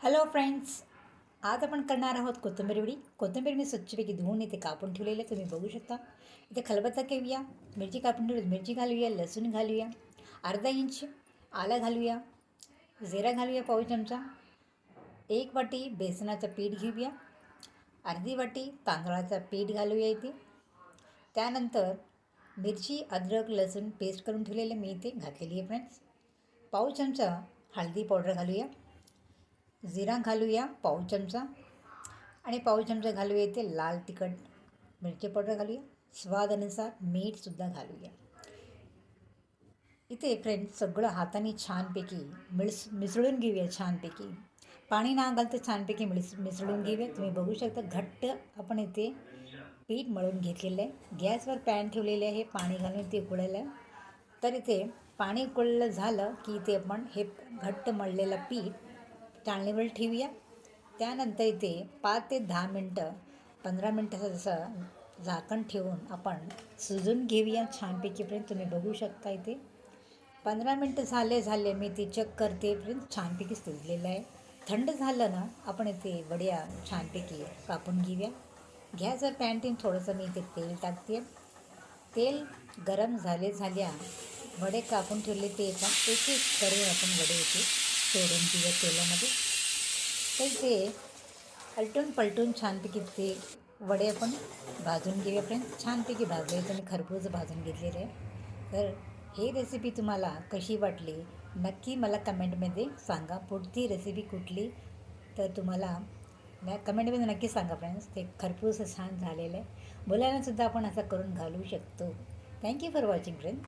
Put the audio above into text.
Hello friends आज आपण करणार आहोत कोथिंबीर वडी. कोथिंबीर मी स्वच्छपैकी धुवून इथे कापून ठेवलेले तुम्ही बघू शकता. इथे खलबत्ता घेऊया मिरची कापून ठेवली. मिरची घालूया लसूण घालूया अर्धा इंच आला घालूया जिरा घालूया पाव चमचा एक वाटी बेसनाचं पीठ घेऊया अर्धी वाटी तांदळाचं पीठ घालूया इथे. त्यानंतर मिरची अद्रक लसूण पेस्ट करून ठेवलेलं मी इथे घातलेली आहे फ्रेंड्स पाव चमचा हळदी पावडर घालूया. जिरा घालूया पाव चमचा. आणि पाव चमचा घालूया इथे लाल तिखट मिरची पावडर घालूया. स्वादानुसार मीठसुद्धा घालूया. इथे फ्रेंड सगळं हाताने छानपैकी मिळस मिसळून घेऊया छानपैकी. पाणी ना घालतं छानपैकी मिळस मिसळून घेऊया. तुम्ही बघू शकता घट्ट आपण इथे पीठ मळून घेतलेलं आहे. गॅसवर पॅन ठेवलेले आहे पाणी घालून ते उकळायला. तर इथे पाणी उकळलं झालं की इथे आपण हे घट्ट मळलेलं पीठ चाळणीवर ठेवूया. त्यानंतर इथे पाच ते दहा मिनटं पंधरा मिनटाचं जसं झाकण ठेवून आपण शिजून घेऊया. छानपैकी फ्रेंड तुम्ही बघू शकता इथे. पंधरा मिनटं झाले झाले. मी ते चेक करते. फ्रेंड छानपैकी शिजलेलं आहे. थंड झालं ना आपण इथे वड्या छानपैकी कापून घेऊया. घ्या जर ठेवून थोडंसं मी इथे तेल टाकते. तेल गरम झाले झाल्या. वडे कापून ठेवले ते एका एक एक करून आपण वडे इथे सोडून घेऊया तेलामध्ये. तर ते पलटून पलटून छानपैकी ते वडे आपण भाजून घेऊया फ्रेंड्स छानपैकी भाजले तर मी खरबूज भाजून घेतलेले आहे तर ही रेसिपी तुम्हाला कशी वाटली नक्की मला कमेंटमध्ये सांगा. पुढची रेसिपी कुठली तर तुम्हाला कमेंटमध्ये नक्की सांगा फ्रेंड्स ते खरपूस छान झालेलं आहे. मुलांनासुद्धा आपण असं करून घालू शकतो. Thank you for watching friends